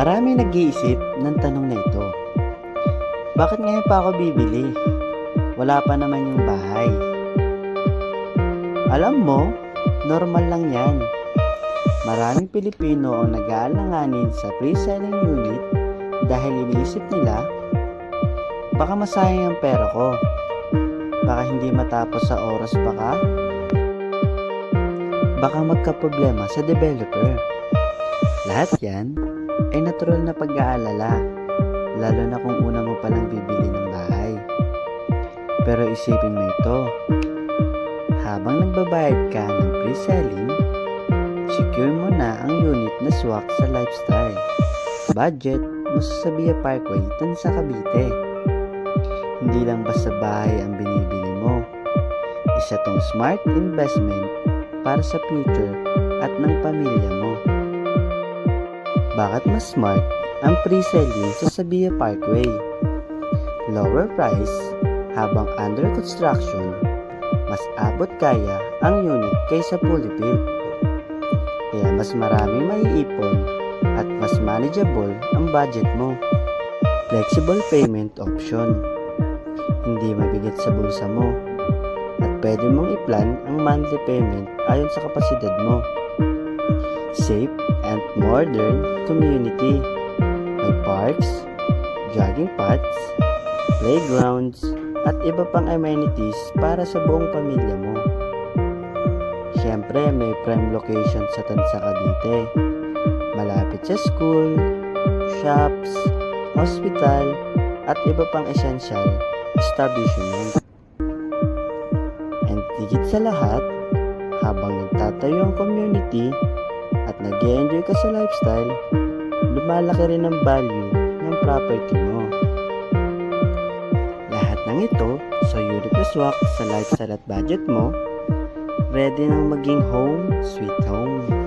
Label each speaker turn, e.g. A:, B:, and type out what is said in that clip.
A: Marami nag-iisip ng tanong na ito. Bakit ngayon pa ako bibili? Wala pa naman yung bahay. Alam mo, normal lang yan. Maraming Pilipino ang nag-aalanganin sa pre-selling unit dahil iniisip nila, baka masayang ang pera ko. Baka hindi matapos sa oras pa ka. Baka magka-problema sa developer. Lahat yan ay natural na pag-aalala, lalo na kung una mo palang bibili ng bahay. Pero isipin mo ito, habang nagbabayad ka ng pre-selling, secure mo na ang unit na swak sa lifestyle. Budget mo sa Sabia Parkway, Tansa, Cavite. Hindi lang basta bahay ang binibili mo. Isa tong smart investment para sa future at ng pamilya mo. Bakit mas smart ang pre-selling sa Sabia Parkway? Lower price habang under construction, mas abot kaya ang unit kaysa fully built. Kaya mas maraming maiipon at mas manageable ang budget mo. Flexible payment option. Hindi mabigat sa bulsa mo. At pwede mong i-plan ang monthly payment ayon sa kapasidad mo. Safe and modern community. May parks, jogging paths, playgrounds, at iba pang amenities para sa buong pamilya mo. Siyempre, may prime location sa Tansa Cavite. Malapit sa school, shops, hospital, at iba pang essential establishment. And higit sa lahat, habang nagtatayo ang community at nag enjoy ka sa lifestyle, lumalaki rin ang value ng property mo. Lahat ng ito sa unit na swak sa lifestyle at budget mo, ready nang maging home sweet home.